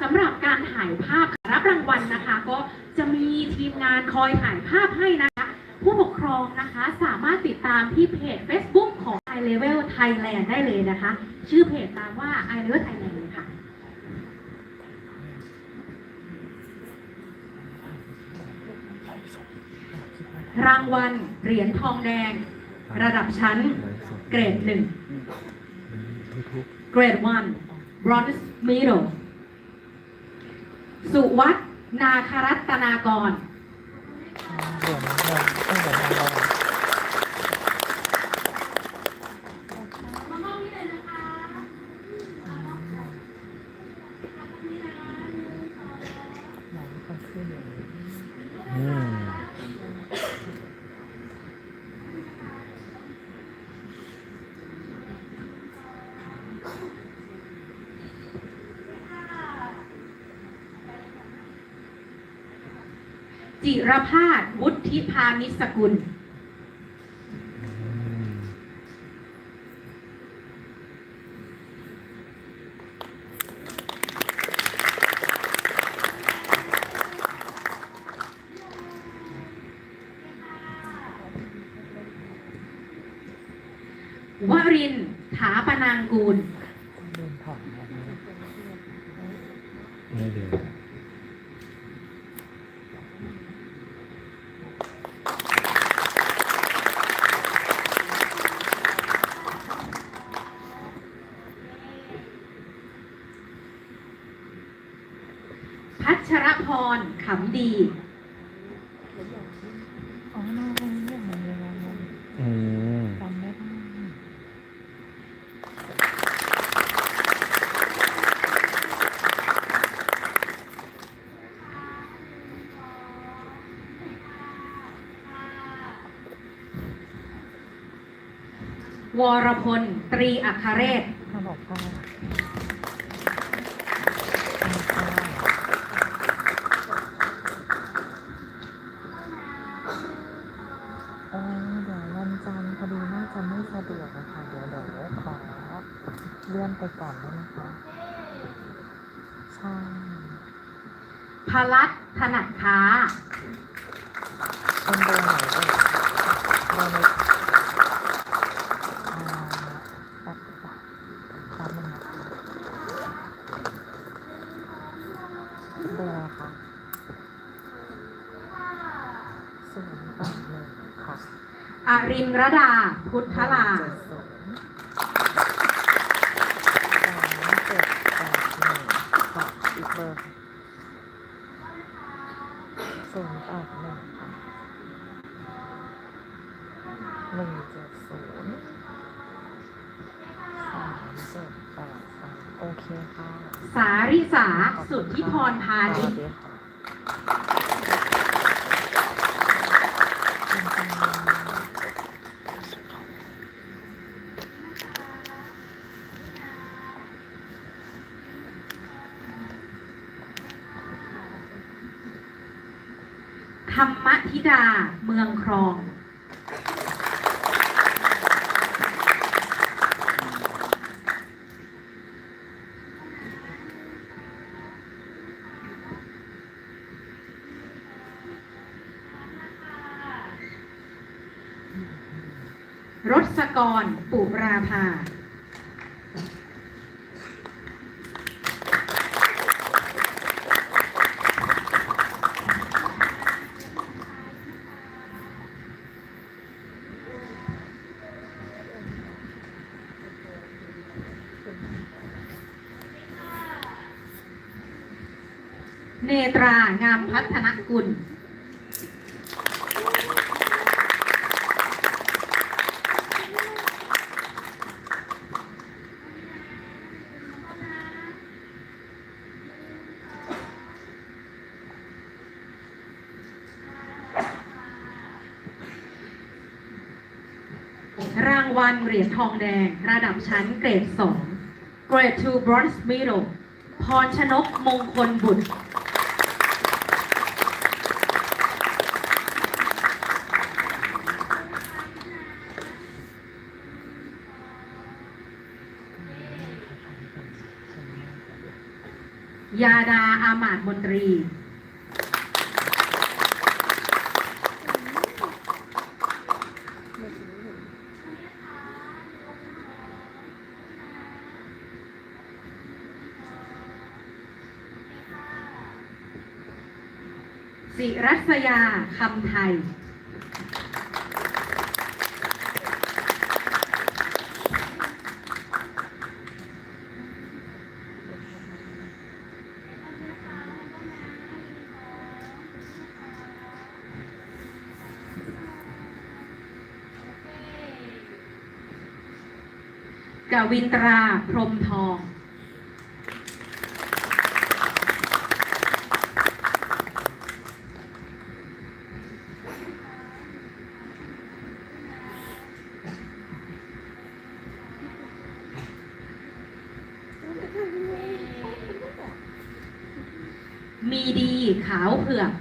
สำหรับการถ่ายภาพรับรางวัลนะคะ ก็จะมีทีมงานคอยถ่ายภาพให้นะคะ ผู้ปกครองนะคะสามารถติดตามที่เพจ Facebook ของ i Level Thailand ได้เลยนะคะ ชื่อเพจตามว่า i Level Thailand เลยค่ะรางวัลเหรียญทองแดง ระดับชั้น เกรดหนึ่งเกรด 1 bronze medal สุวัฒนาครัตนากร เหรียญเงินต้องเหรียญทองแดงไหนคนขึ้น อืม จิรพาสวุฒิพานิสกุล วรินทร์ถาปนางกูล เดินผ่านแบบนี้ ไม่ดี พัชรพร ขำดี อ๋อน่าจะเรื่องมันเยอะนะอืมจำไม่ได้วรพล ตรีอัครเรศ ไม่สะดวกนะคะเดี๋ยวเดี๋ยวขอเลื่อนไปก่อนได้ไหมคะใช่พลัดถนัดค้าเป็นเบอร์ไหนเอ่ยเบอร์ในอ่าแป๊บแป๊บนึงนะคะเบอร์อะไรคะศูนย์แปดหนึ่งค่ะอารินระดา พุทธลา เจ็ดศูนย์สองเจ็ดแปดหนึ่งค่ะอีกเบอร์ศูนย์แปดหนึ่งค่ะหนึ่งเจ็ดศูนย์สามเจ็ดแปดสาม โอเคค่ะ สาริสาสุทธิพรพาณิวัชสย์ดีค่ะคุณจัง ธรรมธิดา เมืองครอง รส กรปุราภาเนตรางามพัฒนกุล รางวั ลเหรียญทองแดง ระดับชั้นเกรด2เกรด2 bronze medal พรชนกมงคลบุตร ยาดาอามาตมนตรี สิรัส ยาคำไทย กวินตรา พรมทอง มีดีขาวเผือก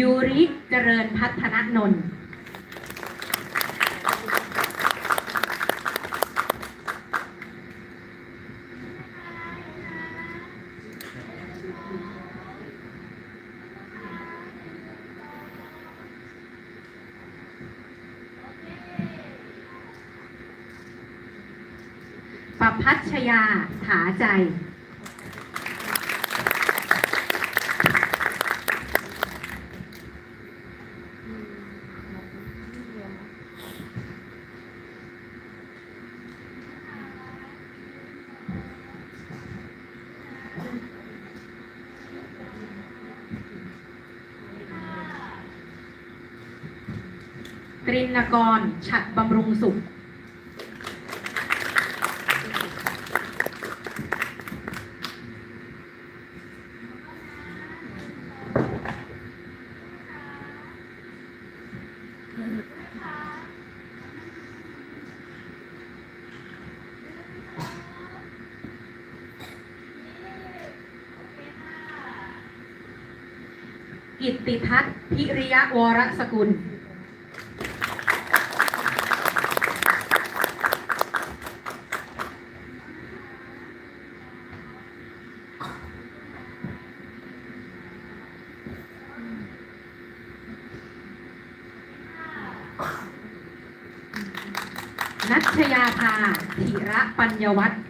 ยูริเจริญพัฒนนนท์ ประพัช ยาถาใจ ตรินกร ฉัดบำรุงสุข กิตติทัศน์พิริยะวรสกุล นัชยาภาธีระปัญญวัฒน์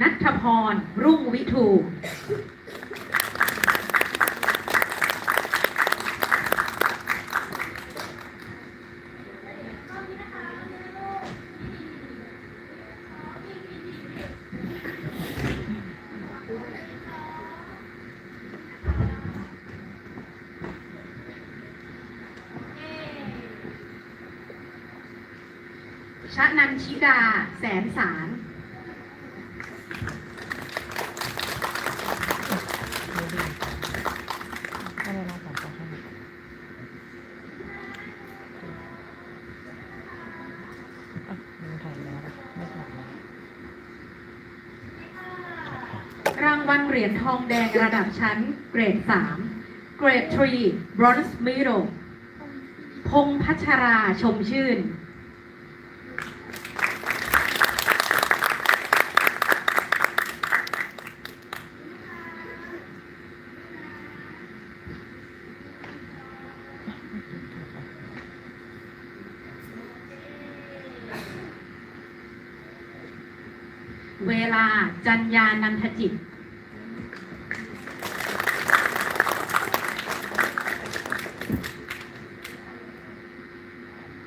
นั ทพรรุ่งวิทู ชะนันชิดา แสนสาร ไม่ดีไม่ได้รับของเขาให้อะมันถ่ายแล้วนะไม่ถ่ายแล้ว ราง วัลเหรียญทองแดงระดับชั้น เกรด 3 เกรด 3 bronze medal พงษ์พัชราชมชื่น เวลาจัญญานันทจิต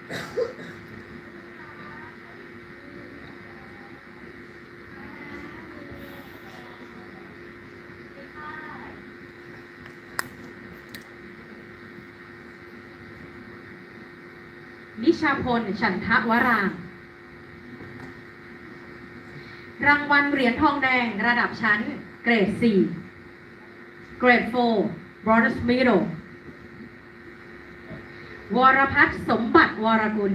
นิชาพล ฉันทวราง รางวัลเหรียญทองแดงระดับชั้น เกรด 4 เกรด 4 bronze medal วรพัฒน์สมบัติ วรกุล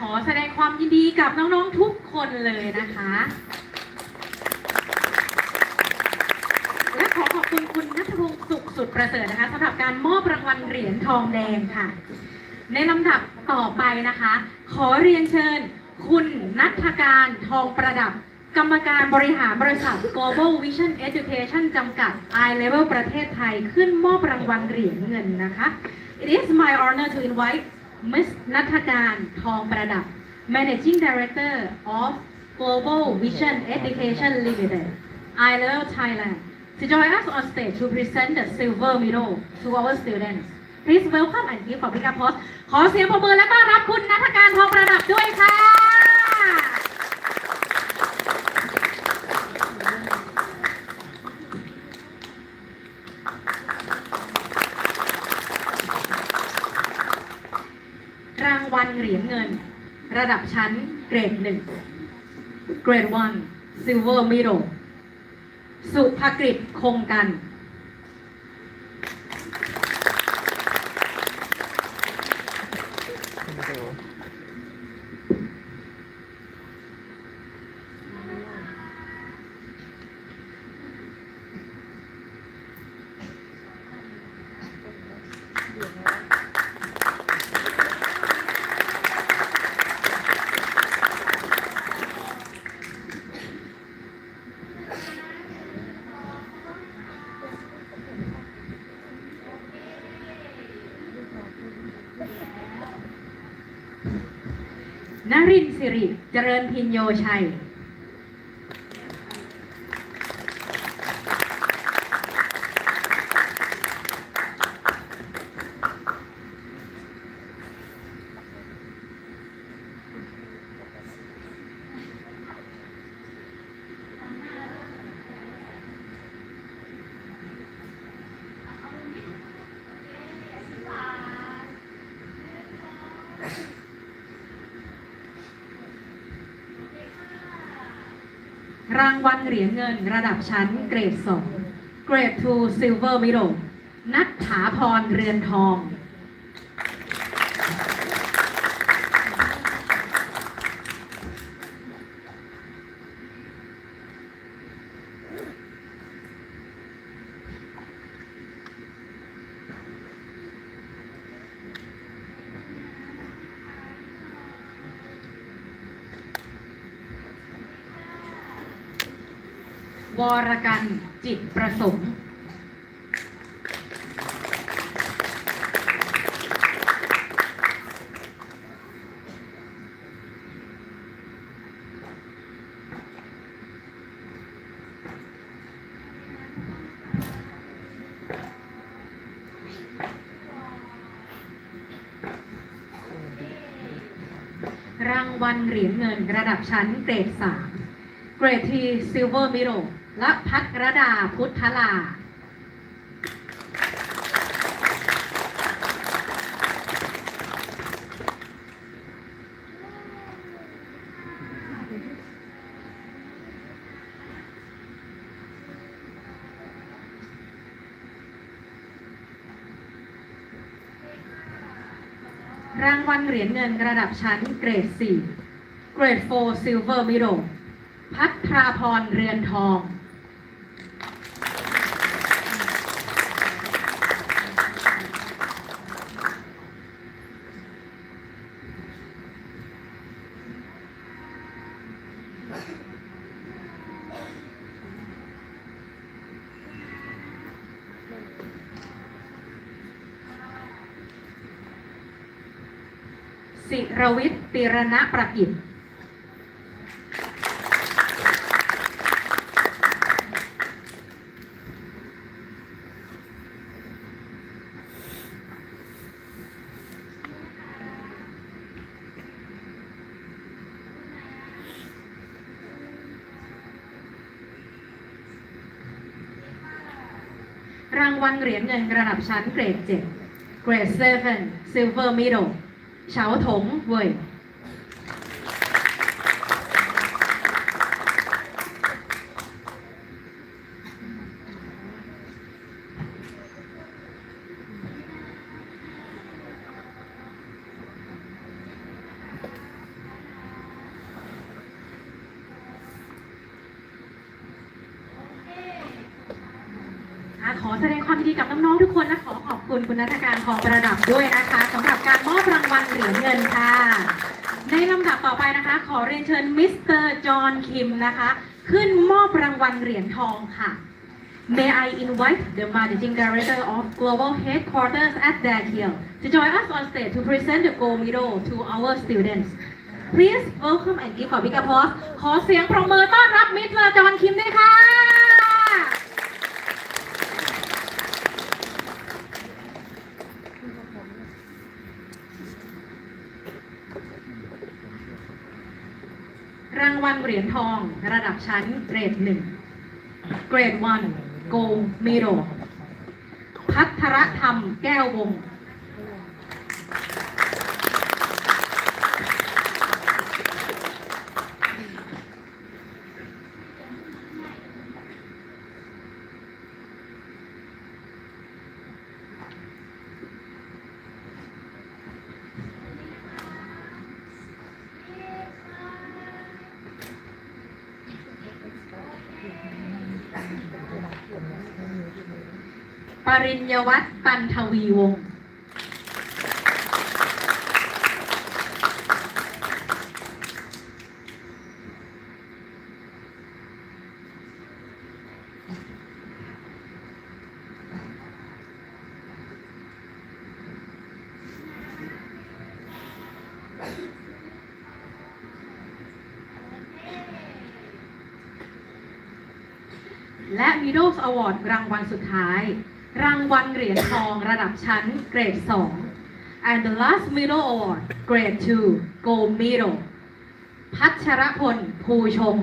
ขอแสดงความยินดีกับน้อง ๆ ทุกคนเลยนะคะ และขอขอบคุณคุณนัทพงศ์สุขสุดประเสริฐนะคะสำหรับการมอบรางวัลเหรียญทองแดงค่ะ ในลำดับต่อไปนะคะ ขอเรียนเชิญ คุณนัทการทองประดับ กรรมการบริหารบริษัท Global Vision Education จำกัด I Level ประเทศไทย ขึ้นมอบรางวัลเหรียญเงินนะคะ It is my honor to invite Miss นัทการทองประดับ Managing Director of Global Vision Education Limited I Level Thailand to join us on stage to present the silver medal to our students Please welcome and give a big applause ขอเสียงปรบมือและต้อนรับคุณนัทการทองประดับด้วยค่ะ รางวัลเหรียญเงิน ระดับชั้นเกรดหนึ่ง เกรด one silver medal สุภกฤษคงกัน คุณดู นรินทร์สิริ เจริญพินโยชัย รางวัล เหรียญเงินระดับชั้นเกรด2เกรด2 silver medal นัทถาพรเรือนทอง วรกันจิตประสงค์รางวัลเหรียญเงินระดับชั้นเกรด3เกรด3 silver medal และพัทรดาพุทธลา รางวัลเหรียญเงินระดับชั้นเกรด 4 เกรด 4 silver medal พัทราพรเรือนทอง สิรวิทย์ติรณประกิจรางวัลเหรียญเงินระดับชั้นเกรด7 เกรด7 Silver Medal เฉาถงเว่ยขอแสดงความยินดีกับน้องๆทุกคนและขอขอบคุณคุณนัทการทองประดับด้วยนะคะสำหรับการมอบราง วัลเหรียญเงินค่ะ ในลำดับต่อไปนะคะ ขอเรียนเชิญมิสเตอร์จอห์นคิมนะคะ ขึ้นมอบรางวัลเหรียญทองค่ะ May I invite the Managing Director of Global Headquarters at Dakiel to join us on stage to present the gold medal to our students. Please welcome and give a big applause ขอเสียงปรบมือต้อนรับมิสเตอร์จอห์นคิมด้วยค่ะ รางวัลเหรียญทองระดับชั้นเกรดหนึ่งเกรด1 Gold Medal พัทรธรรมแก้ววงศ์ ปริ ญวัฒน์ปันทวีวงศ์และ Middle Award รางวัลสุดท้าย รางวัลเหรียญทองระดับชั้นเกรด 2 and the last Middle Award Grade 2 Gold Medal พัชรพลภูชง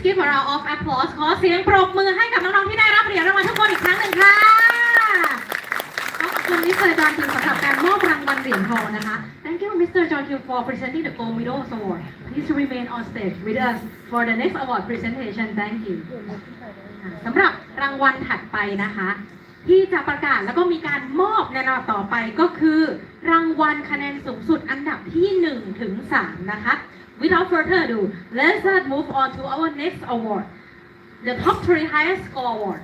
Please give a round of applause ขอเสียงปรบมือให้กับน้องๆที่ได้รับเหรียญรางวัลทุกคนอีกครั้งหนึ่งค่ะขอบคุณมิสเตอร์จอห์นคิวสำหรับการมอบรางวัลเหรียญทองนะคะ Thank you Mr. John Kim for presenting the Gold Medal Award Please remain on stage with us for the next award presentation Thank you สำหรับรางวัลถัดไปนะคะ ที่จะประกาศแล้วก็มีการมอบในลำดับต่อไปก็คือ รางวัลคะแนนสูงสุดอันดับที่ 1 ถึง 3 นะคะ Without further ado let's move on to our next award the top three highest score award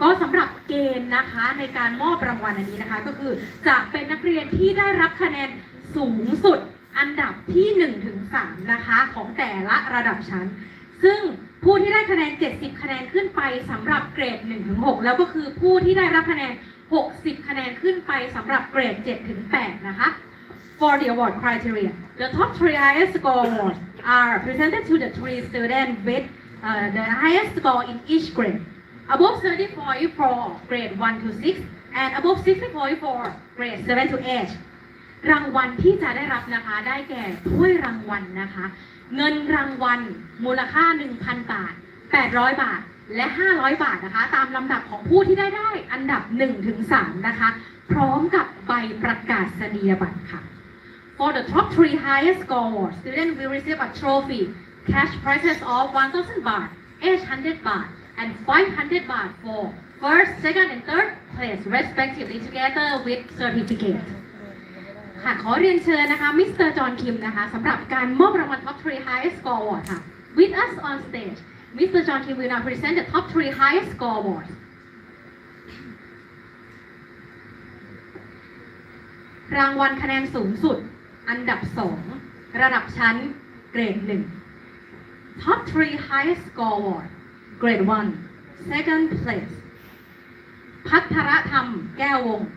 ก็สำหรับเกณฑ์นะคะในการมอบรางวัลอันนี้นะคะ ก็คือจะเป็นนักเรียนที่ได้รับคะแนนสูงสุดอันดับที่1ถึง3นะคะ ของแต่ละระดับชั้น ซึ่ง ผู้ที่ได้คะแนน 70 คะแนนขึ้นไปสำหรับเกรด1ถึง6แล้วก็คือผู้ที่ได้รับคะแนน 60 คะแนนขึ้นไปสำหรับเกรด7ถึง8นะคะ For the award criteria, the top three highest score awards are presented to the three students with uh, the highest score in each grade. Above 30 for grade 1 to 6 and above 60 for grade 7 to 8 รางวัลที่จะได้รับนะคะได้แก่ถ้วยรางวัลนะคะ เงินรางวัลมูลค่า 1,000 บาท 800 บาท และ 500 บาทนะคะ ตามลำดับของผู้ที่ได้ได้อันดับ1ถึง3นะคะ พร้อมกับใบประกาศนียบัตรค่ะ For the top three highest scores, students will receive a trophy, cash prizes of 1,000 baht, 800 baht, and 500 baht for first, second, and third place, respectively, together with certificate. ค่ะขอเรียนเชิญนะคะมิสเตอร์จอห์นคิมนะคะสำหรับการมอบรางวัล Top 3 Highest Score Award ค่ะ With us on stage Mr. John Kim will now present the top 3 highest score awards รางวัลคะแนนสูงสุด อันดับ 2 ระดับชั้น เกรด 1 Top 3 highest score award Grade 1 Second place พัทรธรรม แก้ววงศ์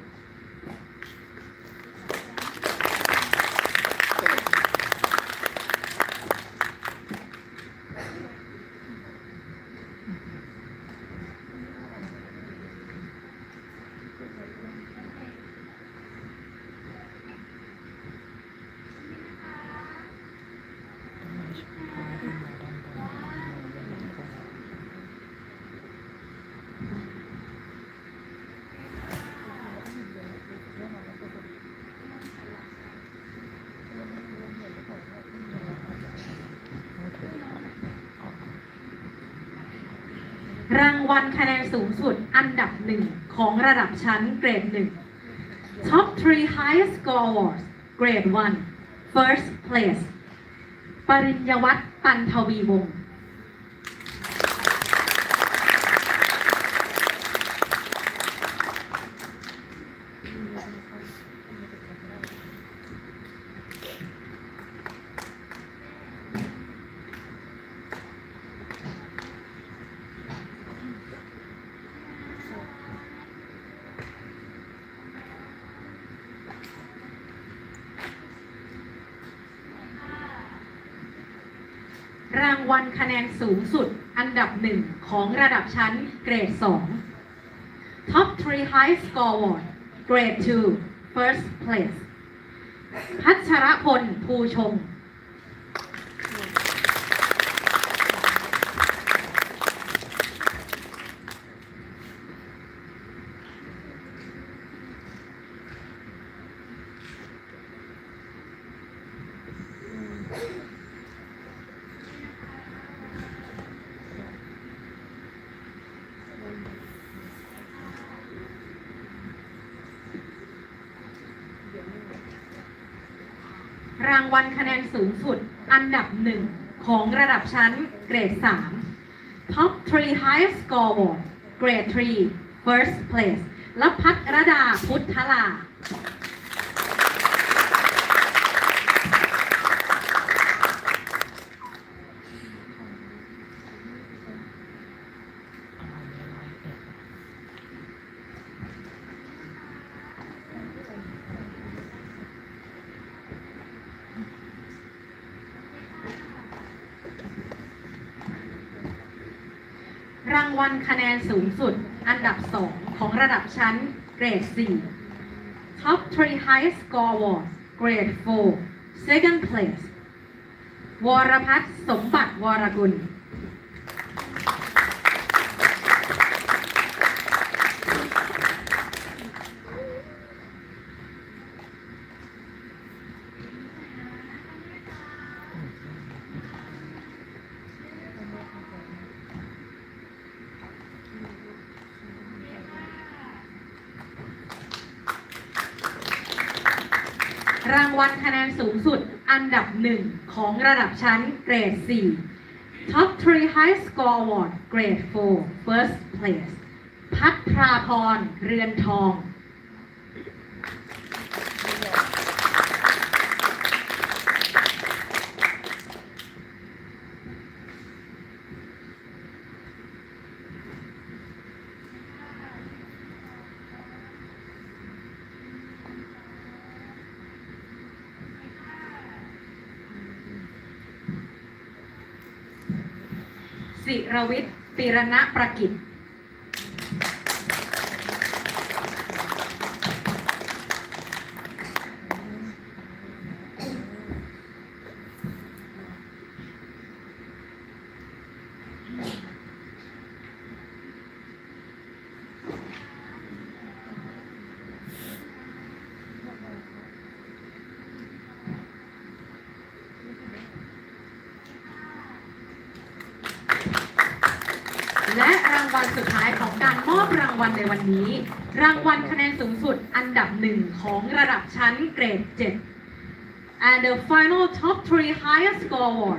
รางวัลคะแนนสูงสุดอันดับหนึ่งของระดับชั้นเกรดหนึ่ง Top 3 highest Scorers Grade 1 First place ปริญญวัฒน์ปันทวีวงศ์ ราง วัลคะแนนสูงสุดอันดับหนึ่งของระดับชั้นเกรด 2 Top 3 High Score Award Grade 2 First Place พัชรพลภูชง รางวัลคะแนนสูงสุดอันดับหนึ่งของระดับชั้นเกรด 3 Top 3 Highest Score Grade 3 First Place และพัฒระดาพุทธลา รางวัลคะแนนสูงสุด อันดับ 2 ของระดับชั้น เกรด 4 Top 3 Highest Score Award Grade 4 Second Place วรพัฒน์สมบัติวรกุล 1 ของระดับชั้นเกรด 4 Top 3 High Score Award Grade 4 First Place พัทราพร เรือนทอง รวิทย์ปีรณะประกิจ และราง วันสุดท้ายของการมอบรางวัลในวันนี้ รางวัลคะแนนสูงสุดอันดับหนึ่งของระดับชั้นเกรด 7 and the final top three highest scorer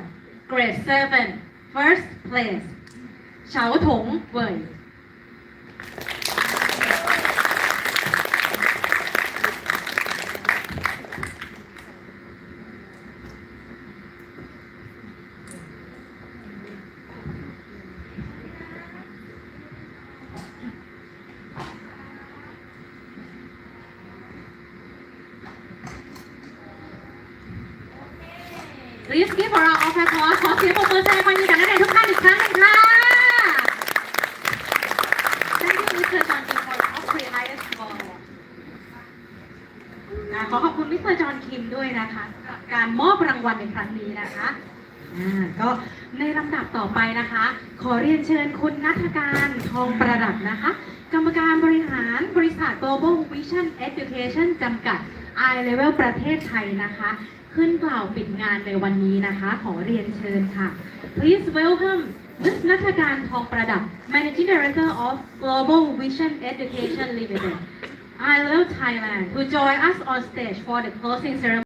grade 7 first place เฉาถงเว่ย ลิสกี้ของเราออฟแฟคอร์ขอเสียงปรบมือแสดงความยินดีกับนักเรยทุกท่านอีกครั้งหนึ่งค่ะ Thank you Mr. John Kim for offering light as นะขอขอบคุณมิสเตอร์จอห์นคิมด้วยนะคะกับการมอบรางวัลในครั้งนี้นะคะก็ในลำดับต่อไปนะคะ ขอเรียนเชิญคุณนัทการทองประดับนะคะ กรรมการบริหารบริษัท Global Vision Education จำกัด i Level ประเทศไทยนะคะ ขึ้นกล่าวปิดงานในวันนี้นะคะ ขอเรียนเชิญค่ะ Please welcome Ms. นักการทองประดับ Managing Director of Global Vision Education Limited I love Thailand to join us on stage for the closing ceremony